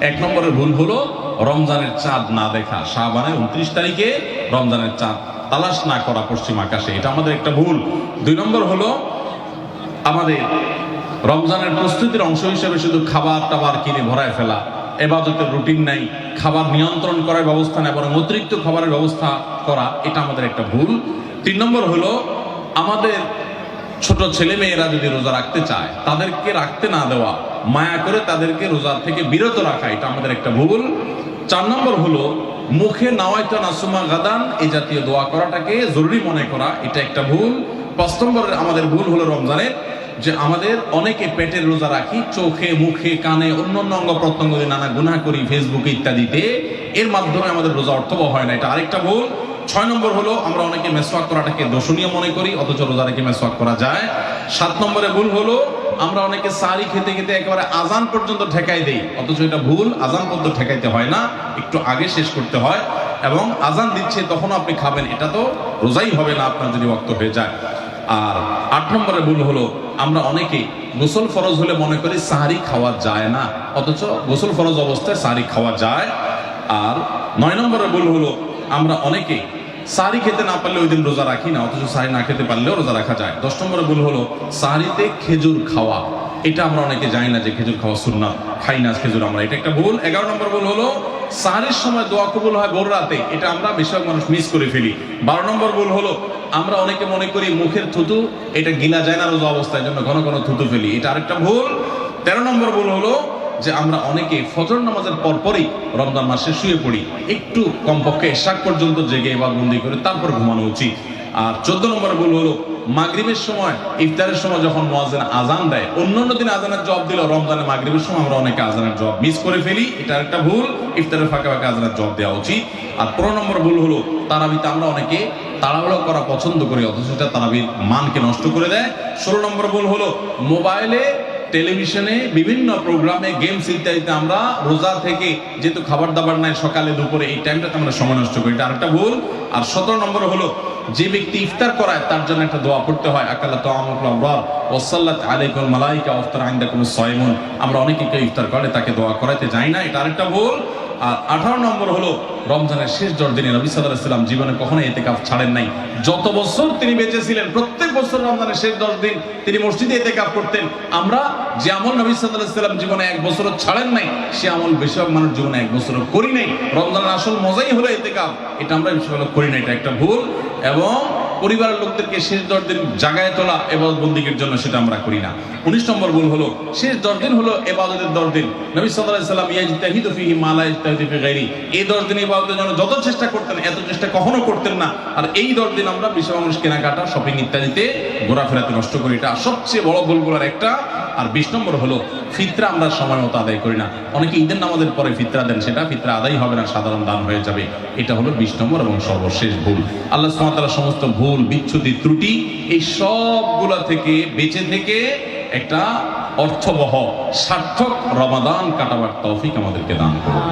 এক নম্বরের ভুল হলো রমজানের চাঁদ না দেখা। শাহবানের উনত্রিশ তারিখে রমজানের চাঁদ তালাশ না করা পশ্চিম আকাশে, এটা আমাদের একটা ভুল। দুই নম্বর হলো আমাদের রমজানের প্রস্তুতির অংশ হিসেবে শুধু খাবার টাবার কিনে ভরায় ফেলা, এবাদতের রুটিন নাই, খাবার নিয়ন্ত্রণ করার ব্যবস্থা নেই, বরং অতিরিক্ত খাবারের ব্যবস্থা করা, এটা আমাদের একটা ভুল। তিন নম্বর হলো আমাদের ছোট ছেলে মেয়েরা যদি রোজা রাখতে চায়, তাদেরকে রাখতে না দেওয়া মায়া করে তাদেরকে রোজার থেকে বিরত রাখা, এটা আমাদের একটা ভুল। চার নম্বর হলো, মুখে নাওয়াইতো নাসুমা গাদান, এই জাতীয় দোয়া করাটাকে জরুরি মনে করা, এটা একটা ভুল। পাঁচ নম্বরের আমাদের ভুল হলো রমজানের, যে আমাদের অনেকে পেটের রোজা রাখি, চোখে, মুখে, কানে অন্য অন্য অঙ্গ প্রত্যঙ্গ নানা গুনাহ করি ফেসবুকে ইত্যাদিতে, এর মাধ্যমে আমাদের রোজা অর্থবহ হয় না, এটা আরেকটা ভুল। ছয় নম্বর হলো, আমরা অনেকে মেসওয়াক করাটাকে দর্শনীয় মনে করি, অথচ রোজা রেখে মেসওয়াক করা যায়। সাত নম্বরে ভুল হলো আমরা অনেকে সারি খেতে খেতে একেবারে আজান পর্যন্ত ঠেকাই দেই। অথচ এটা ভুল, আজান পর্যন্ত ঠেকাইতে হয় না, একটু আগে শেষ করতে হয় এবং আজান দিচ্ছে তখন আপনি খাবেন, এটা তো রোজাই হবে না আপনার যদি রক্ত হয়ে যায়। আর আট নম্বরের ভুল হলো, আমরা অনেকে গোসল ফরজ হলে মনে করি সাহারি খাওয়া যায় না, অথচ গোসল ফরজ অবস্থায় সাহারি খাওয়া যায়। আর নয় নম্বরে ভুল হলো, আমরা অনেকে সাহারি খেতে না পারলে ওই দিন রোজা রাখি না, অথচ সাহারি না খেতে পারলেও রোজা রাখা যায়। দশ নম্বরে ভুল হলো সাহারিতে খেজুর খাওয়া। এটা আমরা অনেকে জানি না যে খেজুর খাওয়া সুন্নাত, খাই না খেজুর আমরা। এটা একটা ভুল। এগারো নম্বর ভুল হলো সাহারির সময় দোয়া কবুল হয় ভোর রাতে। এটা আমরা বেশিরভাগ মানুষ মিস করে ফেলি। বারো নম্বর ভুল হলো, আমরা অনেকে মনে করি মুখের থুতু, এটা গিলা যায় না রোজা অবস্থায় জন্য ঘন ঘন থুতু ফেলি। এটা আরেকটা ভুল। তেরো নম্বর ভুল হলো যে আমরা অনেকে ফজর নামাজের পরপরই রমজান মাসে শুয়ে পড়ি। একটু কমপক্ষে শাক পর্যন্ত জেগে বা বন্দি করে তারপর ঘুমানো উচিত। আর চোদ্দ নম্বর ভুল হলো, মাগরিবের সময়, ইফতারের সময় যখন মোয়াজ্জেন আজান দেয়, অন্যান্য দিন আজানের জব দিল রমজানে মাগরিবের সময় আমরা অনেকে আজানের জব মিস করে ফেলি। এটা একটা ভুল, ইফতারের ফাঁকে ফাঁকে আজানের জব দেওয়া উচিত। আর পনেরো নম্বর ভুল হলো, তারাবিতে আমরা অনেকে তাড়াহুড়ো করা পছন্দ করি, অথচ এটা তারাবির মানকে নষ্ট করে দেয়। ষোলো নম্বর ভুল হলো, মোবাইলে টেলিভিশনে বিভিন্ন প্রোগ্রামে গেমস ইত্যাদিতে আমরা রোজা থেকে যেহেতু খাবার দাবার নাই সকালে, দুপুরে, এই টাইমটাতে আমরা সময় নষ্ট করি। এটা আরেকটা ভুল। আর সতেরো নম্বর হলো, যে ব্যক্তি ইফতার করায়, তার জন্য একটা দোয়া পড়তে হয়। আকাল্লা তো আমার ওসাল্লাত আলাইকুল মালাইকা অফতার আইন্দা কোনো সয়মন। আমরা অনেকে কেউ ইফতার করে তাকে দোয়া করাতে যাই না। এটা আরেকটা ভুল। আর আঠারো নম্বর হলো রমজানের শেষ দশ দিনে নবী সাল্লাহ সাল্লাম জীবনে কখনো এতে কাপ ছাড়েন নাই। যত বছর তিনি বেঁচে ছিলেন প্রত্যেক বছর রমজানের শেষ দশ দিন তিনি মসজিদে এতে কাপ করতেন। আমরা যে আমল নবী সাল্লাহ সাল্লাম জীবনে এক বছরও ছাড়েন নাই, সে আমল বেশিরভাগ মানুষ জীবনে এক বছরও করি নাই। রমজানের আসল মজাই হলো এতে কাপ এটা আমরা বেশিরভাগ করি না এটা একটা ভুল। এবং পরিবারের লোকদেরকে শেষ দশ দিন জাগায় তোলা এবাদত বন্দিকের জন্য সেটা আমরা করি না। উনিশ নম্বর ভুল হলো, শেষ দশ দিন হলো এবাদতের দশ দিন। নবী সাল্লাম, ইয়াজিতাহিদু ফিহি মালা ইজতাহিদু গাইরি এই দশ দিন এবাদতের জন্য যত চেষ্টা করতেন, এত চেষ্টা কখনো করতেন না। আর এই দশ দিন আমরা বিশ্ব মানুষ কেনাকাটা শপিং ইত্যাদিতে ঘোরাফেরাতে নষ্ট করি। এটা সবচেয়ে বড় ভুলগুলোর একটা আর বিশ নম্বর হলো, ফিতরা আমরা সময় মতো আদায় করি না। অনেকে ঈদের নামাজের পরে ফিতরা দেন, সেটা ফিতরা আদায় হবে না, সাধারণ দান হয়ে যাবে। এটা হলো বিশ নম্বর এবং সর্বশেষ ভুল। আল্লাহ সুমাতার সমস্ত ভুল, বিচ্ছুতি, ত্রুটি, এই সবগুলা থেকে বেঁচে থেকে একটা অর্থবহ, সার্থক রমাদান কাটাবার তৌফিক আমাদেরকে দান করুন।